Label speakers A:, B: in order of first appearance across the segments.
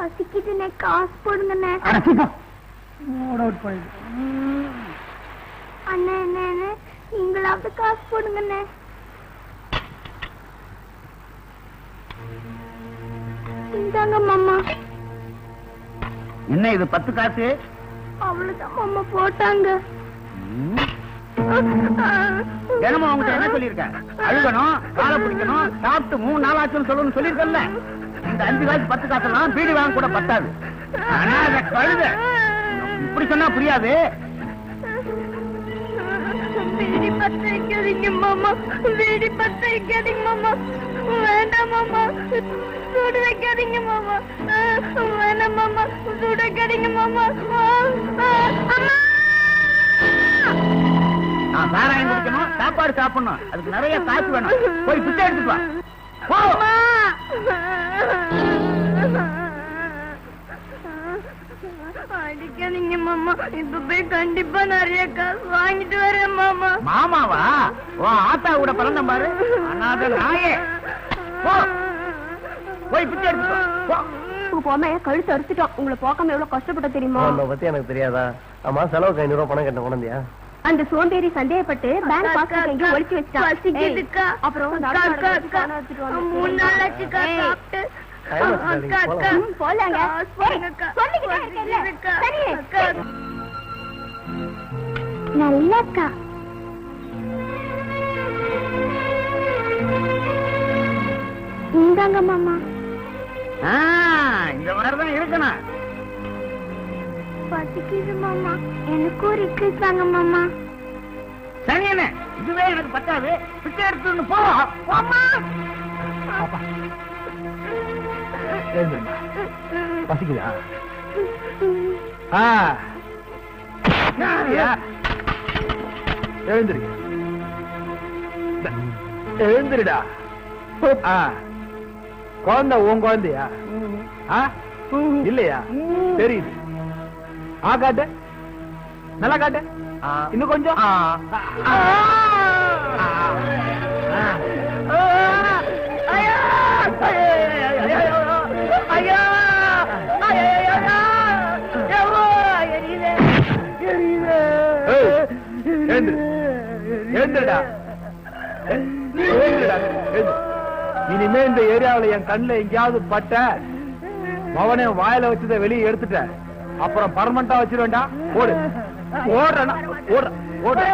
A: பசிக்குதுண்ணே காசு போடுங்கண்ணே.
B: Mood out போயிடுது
A: அண்ணே அண்ணே அண்ணே நீங்களாவது காசு போடுங்கண்ணே. இந்தாங்க மாமா.
C: என்ன இது பத்து காசு?
A: அவ்வளவுதான் மாமா போட்டாங்க.
C: தினமும் அவங்ககிட்ட என்ன சொல்லியிருக்கேன் அழுகணும் காலை பிடிக்கணும் சாப்பிட்டு மூணு நாள் ஆச்சுன்னு சொல்லணும்னு சொல்லியிருக்கல இந்த அஞ்சு காசு பத்து காசெல்லாம் பீடி வாங்க கூட பத்தாது. ஆனா அதை கழுத. இப்படி சொன்னா புரியாது.
A: வீடி மாமா. வீடி வேண்டாம் மாமா. சூடு வைக்காதீங்க மாமா. வேண்டாம் மாமா. சூடு வைக்காதீங்க மாமா. அம்மா!
C: நான் சாராயம் குடிக்கணும் சாப்பாடு சாப்பிடணும். அதுக்கு நிறைய காசு வேணும். போய் பிச்சை எடுத்துட்டு வா.
A: அடிக்காதீங்க மாமா. இப்ப போய் கண்டிப்பா நிறைய காசு வாங்கிட்டு வரேன் மாமா.
C: மாமாவா? உன் ஆத்தா கூட பிறந்த பாரு. நாயே. போ. போய் பிச்சை
A: போமே கழுத்து அறுத்துட்டோம். உங்களை போக்காம எவ்வளவு கஷ்டப்பட்ட தெரியுமா?
D: பத்தி எனக்கு தெரியாதா? ஆமா செலவுக்கு ஐநூறு ரூபாய் பணம் கட்ட குழந்தையா
A: அந்த சோம்பேறி சந்தேகப்பட்டு பேங்க் பாஸ்புக் எங்கேயோ ஒளிச்சு வச்சுட்டான். அப்புறம் மூணு நாள் சாப்பிட்டு.
D: ஆச்சு,
A: போலாங்க. சரி. நல்லக்கா. இந்தாங்க மாமா.
C: ஆ, இந்த மாதிரிதான் இருக்கணும்.
A: பசிக்குது மாமா. எனக்கும் ரிக்வெஸ்ட் தாங்க மாமா.
C: சரியனே இதுவே எனக்கு பத்தாது. பிச்சை எடுத்துன்னு போ.
B: எழுந்துருமா பசிக்குதா? எழுந்துரு. எழுந்துருடா. குழந்தை உன் குழந்தையா? இல்லையா? தெரியுது. ஆ காட்டு. நல்லா காட்டு. இன்னும் கொஞ்சம். இனிமே இந்த ஏரியாவுல என் கண்ணுல எங்கேயாவது பட்ட மவனே வாயில வச்சத வெளியே எடுத்துட்ட அப்புறம் பர்மனண்டா வச்சிருவேண்டா ஓடு. ஓடுறா ஓடு.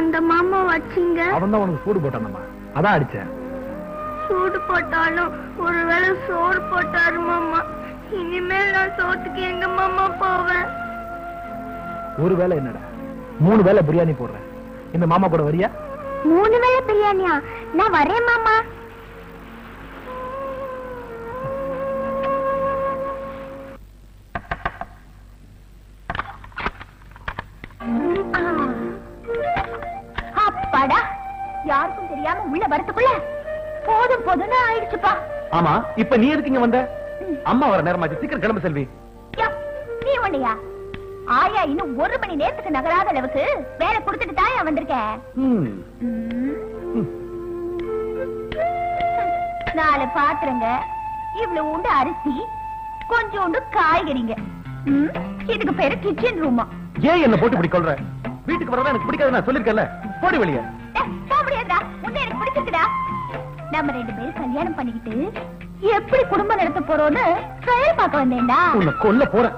A: அந்த மாமா வச்சீங்க.
B: அவன் தான் உனக்கு சூடு போட்டானம்மா. அதான் அடிச்சேன்.
A: சூடு போட்டாலும் ஒருவேளை சோறு போட்டாரு மாமா இனிமேல் நான் சோத்துக்கு எங்க மாமா போவேன்?
B: ஒரு வேளை என்னடா? மூணு வேளை பிரியாணி போடுறேன். இந்த மாமா கூட வரியா?
A: மூணு வேளை பிரியாணியா? நான் வரேன் மாமா. அப்பாடா. யாருக்கும் தெரியாம உள்ள வரத்துக்குள்ள போதும் போதும்னு ஆயிடுச்சுப்பா.
B: ஆமா இப்ப நீ எதுக்கு இங்க வந்த? அம்மா வர நேரமாச்சு சீக்கிரம் கிளம்பு செல்வி.
A: நீ ஒண்ணையா? ஆயா இன்னும் ஒரு மணி நேரத்துக்கு நகராத அளவுக்கு வேலை கொடுத்துட்டு தாயா.
B: ம்.
A: நாலு பாத்திரங்க இவ்வளவு உண்டு அரிசி கொஞ்சோண்டு காய்கறிங்க. இதுக்கு பேரு கிச்சன் ரூமா
B: ஏன் என்ன போட்டு இப்படி கொள்ற வீட்டுக்கு வரதான் எனக்கு பிடிக்காது நான் சொல்லிருக்கேன்ல. போடி வெளியே.
A: போக முடியாதுடா. உன்னை எனக்கு பிடிச்சிருக்குடா. நம்ம ரெண்டு பேரும் கல்யாணம் பண்ணிக்கிட்டு எப்படி குடும்பம் நடத்த போறோம்னு ட்ரையல் பார்க்க வந்தேன்டா.
B: உன்னை கொல்ல போறேன்.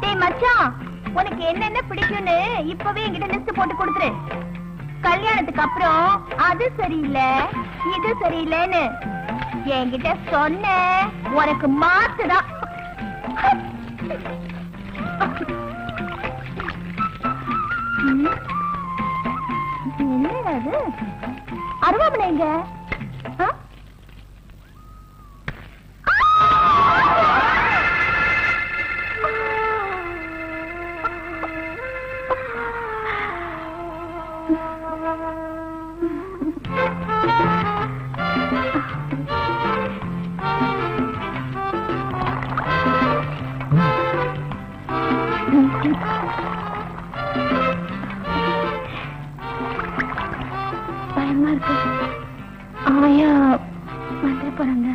A: டேய் மச்சான் உனக்கு என்னென்ன பிடிக்கும்னு இப்பவே என்கிட்ட லிஸ்ட் போட்டு கொடுத்துரு. கல்யாணத்துக்கு அப்புறம் அது சரியில்லை இது சரியில்லைன்னு என்கிட்ட சொன்ன உனக்கு மாத்துதான் ம். அருவாமனை எங்க? பயமா இருக்கு. ஆயா வந்துட போறாங்க.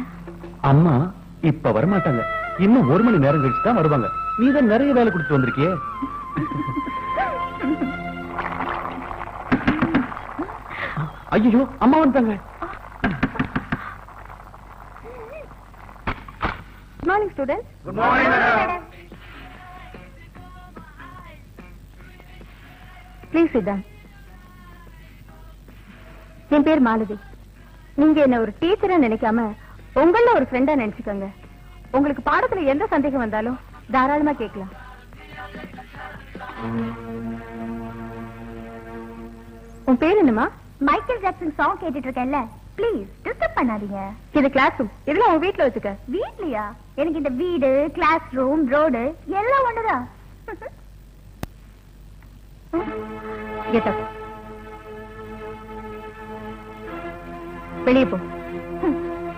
E: அம்மா இப்ப வரமாட்டாங்க. இன்னும் ஒரு மணி நேரம் கழிச்சு தான் வருவாங்க. நீ தான் நிறைய வேலை கொடுத்து வந்திருக்கியே. ஐயோ அம்மா வந்துட்டாங்க.
A: மார்னிங் ஸ்டூடெண்ட் ப்ளீஸ் சித்தம் என் பேர் மாலதி. நீங்க என்ன ஒரு டீச்சரா நினைக்காம உங்கள ஒரு ஃப்ரெண்டா நினைச்சுக்கோங்க. உங்களுக்கு பாடத்துல எந்த சந்தேகம் வந்தாலும் தாராளமா கேட்கலாம். உன் பேர் என்னமா மைக்கேல் ஜாக்சன் சாங் கேட்டுட்டு இருக்கேன்ல ப்ளீஸ் டிஸ்டர்ப் பண்ணாதீங்க. இது கிளாஸ் ரூம் இதெல்லாம் உன் வீட்ல வச்சுக்க. வீட்லயா? எனக்கு இந்த வீடு கிளாஸ் ரூம் ரோடு எல்லாம் ஒண்ணுதான். கெட் அப் வெளியே போ.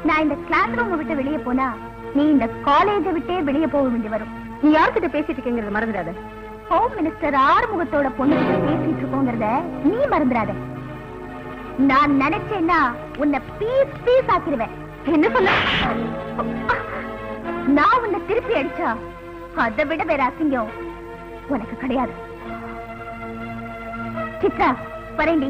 A: நான் இந்த கிளாஸ் ரூம் விட்டு வெளியே போனா நீ இந்த காலேஜ விட்டே வெளியே போக வேண்டி வரும். நீ யார்கிட்ட பேசிட்டு இருக்கீங்கறத மறந்துடாத. ஹோம் மினிஸ்டர் ஆறுமுகத்தோட பொண்ணு கிட்ட பேசிட்டு இருக்கோங்கிறத நீ மறந்துடாத. நான் நினைச்சேன்னா உன்னை பீஸ் பீஸ் ஆக்கிடுவேன். என்ன சொல்ல? நான் உன்னை திருப்பி அடிச்சா அதை விட வேற அசிங்கம் உனக்கு கிடையாது. చిత్ర పరండి